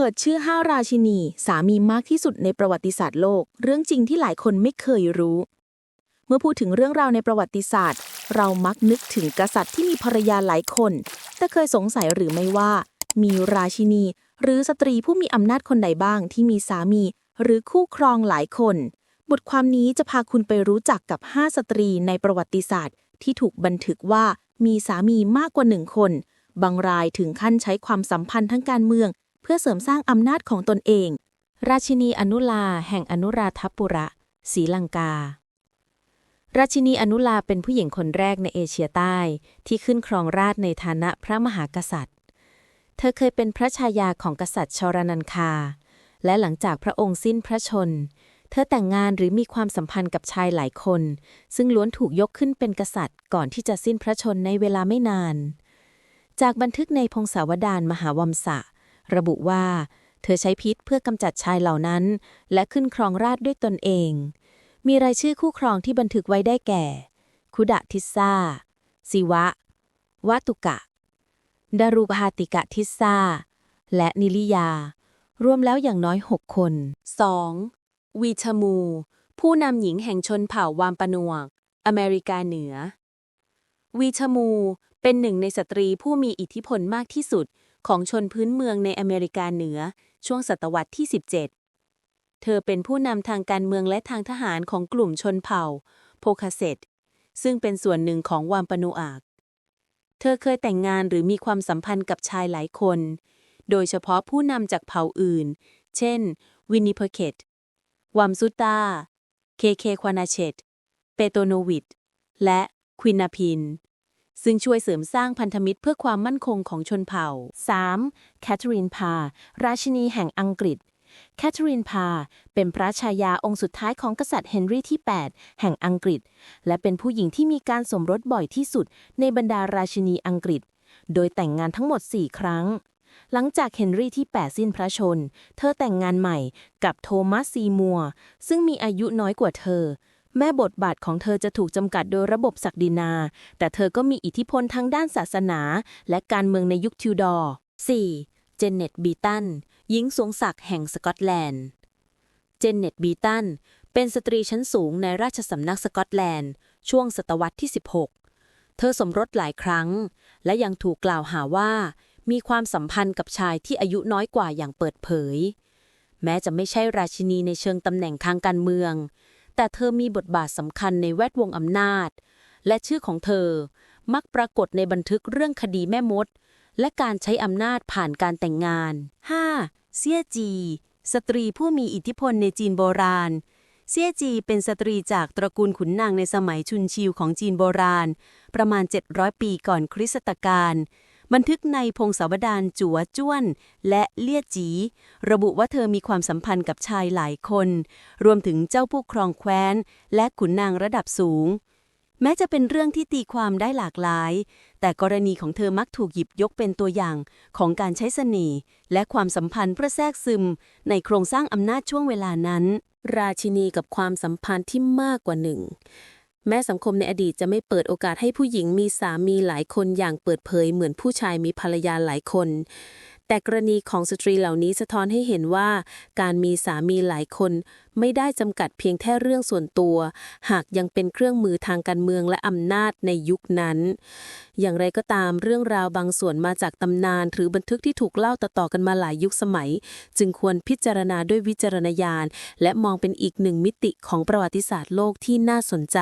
เปิดชื่อห้าราชินี สามีมากที่สุดในประวัติศาสตร์โลก เรื่องจริงที่หลายคนไม่เคยรู้ เมื่อพูดถึงเรื่องราวในประวัติศาสตร์ เรามักนึกถึงกษัตริย์ที่มีภรรยาหลายคน แต่เคยสงสัยหรือไม่ว่า มีราชินี หรือสตรีผู้มีอำนาจคนใดบ้างที่มีสามี หรือคู่ครองหลายคน บทความนี้จะพาคุณไปรู้จักกับ 5 สตรีในประวัติศาสตร์ ที่ถูกบันทึกว่ามีสามีมากกว่าหนึ่งคน บางรายถึงขั้นใช้ความสัมพันธ์ทางการเมือง พื่อเสริมสร้างอำนาจของตนเอง ราชินีอนุลาแห่งอนุราธปุระศรีลังกา ราชินีอนุลาเป็นผู้หญิงคนแรกในเอเชียใต้ ที่ขึ้นครองราชในฐานะพระมหากษัตริย์ เธอเคยเป็นพระชายาของกษัตริย์ชรนันคา และหลังจากพระองค์สิ้นพระชน เธอแต่งงานหรือมีความสัมพันธ์กับชายหลายคน ซึ่งล้วนถูกยกขึ้นเป็นกษัตริย์ ก่อนที่จะสิ้นพระชนในเวลาไม่นาน จากบันทึกในพงศาวดารมหาวมสะ ระบุว่า เธอใช้พิษเพื่อกำจัดชายเหล่านั้น และขึ้นครองราชด้วยตนเอง มีรายชื่อคู่ครองที่บันทึกไว้ได้แก่ คุดะทิสซาสิวะ วตุกะ ดารุพาติกะทิสซาและนิลิยา รวมแล้วอย่างน้อย 6 คน 2. วีชมู ผู้นำหญิงแห่งชนเผ่าวามปนวก อเมริกาเหนือ วีชมูเป็นหนึ่งในสตรีผู้มีอิทธิพลมากที่สุด ของชนพื้นเมืองในอเมริกาเหนือช่วงศตวรรษที่ 17 เธอเป็นผู้นำทางการเมืองและทางทหารของกลุ่มชนเผ่า โพคาเซตซึ่งเป็นส่วนหนึ่งของวามปนูอาก เธอเคยแต่งงานหรือมีความสัมพันธ์กับชายหลายคน โดยเฉพาะผู้นำจากเผ่าอื่น เช่น วินนิเพเคตวามซุตา เคเคควานาเชต เปโตโนวิดและควินาพิน ซึ่งช่วยเสริมสร้างพันธมิตรเพื่อความมั่นคงของชนเผ่า 3. แคทเธอรีนพา ราชินีแห่งอังกฤษแคทเธอรีนพา เป็นพระชายาองค์สุดท้ายของกษัตริย์เฮนรี่ที่ 8 แห่งอังกฤษ และเป็นผู้หญิงที่มีการสมรสบ่อยที่สุดในบรรดาราชินีอังกฤษ โดยแต่งงานทั้งหมด 4 ครั้ง หลังจากเฮนรี่ที่ 8 สิ้นพระชน เธอแต่งงานใหม่กับโทมัสซีมัวร์ซึ่งมีอายุน้อยกว่าเธอ แม่บทบาทของเธอจะถูกจำกัดโดยระบบศักดินา แต่เธอก็มีอิทธิพลทางด้านศาสนา และการเมืองในยุคทิวดอร์ 4. เจเน็ตบีตันหญิงสวงศักดิ์แห่งสกอตแลนด์ เจเน็ตบีตันเป็นสตรีชั้นสูงในราชสำนักสกอตแลนด์ ช่วงศตวรรษที่ 16 เธอสมรสหลายครั้ง และยังถูกกล่าวหาว่า มีความสัมพันธ์กับชายที่อายุน้อยกว่าอย่างเปิดเผย แม้จะไม่ใช่ราชินีในเชิงตำแหน่งทางการเมือง แต่เธอมีบทบาทสำคัญในแวดวงอำนาจ และชื่อของเธอมักปรากฏในบันทึกเรื่องคดีแม่มด และการใช้อำนาจผ่านการแต่งงาน 5. เซี่ยจี สตรีผู้มีอิทธิพลในจีนโบราณ เซี่ยจีเป็นสตรีจากตระกูลขุนนางในสมัยชุนชิวของจีนโบราณ ประมาณ 700 ปีก่อนคริสตกาล บันทึกในพงศาวดารจัวจ้วน และเลี่ยจี ระบุว่าเธอมีความสัมพันธ์กับชายหลายคน รวมถึงเจ้าผู้ครองแคว้น และขุนนางระดับสูง แม้จะเป็นเรื่องที่ตีความได้หลากหลาย แต่กรณีของเธอมักถูกหยิบยกเป็นตัวอย่างของการใช้เสน่ห์และความสัมพันธ์เพื่อแทรกซึม ในโครงสร้างอำนาจช่วงเวลานั้น ราชินีกับความสัมพันธ์ที่มากกว่าหนึ่ง แม้สังคมในอดีตจะไม่เปิดโอกาสให้ผู้หญิงมีสามีหลายคนอย่างเปิดเผยเหมือนผู้ชายมีภรรยาหลายคน แต่กรณีของสตรีเหล่านี้สะท้อนให้เห็นว่า การมีสามีหลายคน ไม่ได้จำกัดเพียงแค่เรื่องส่วนตัว หากยังเป็นเครื่องมือทางการเมืองและอำนาจในยุคนั้น อย่างไรก็ตามเรื่องราวบางส่วนมาจากตำนาน หรือบันทึกที่ถูกเล่าต่อๆกันมาหลายยุคสมัย จึงควรพิจารณาด้วยวิจารณญาณ และมองเป็นอีกหนึ่งมิติของประวัติศาสตร์โลกที่น่าสนใจ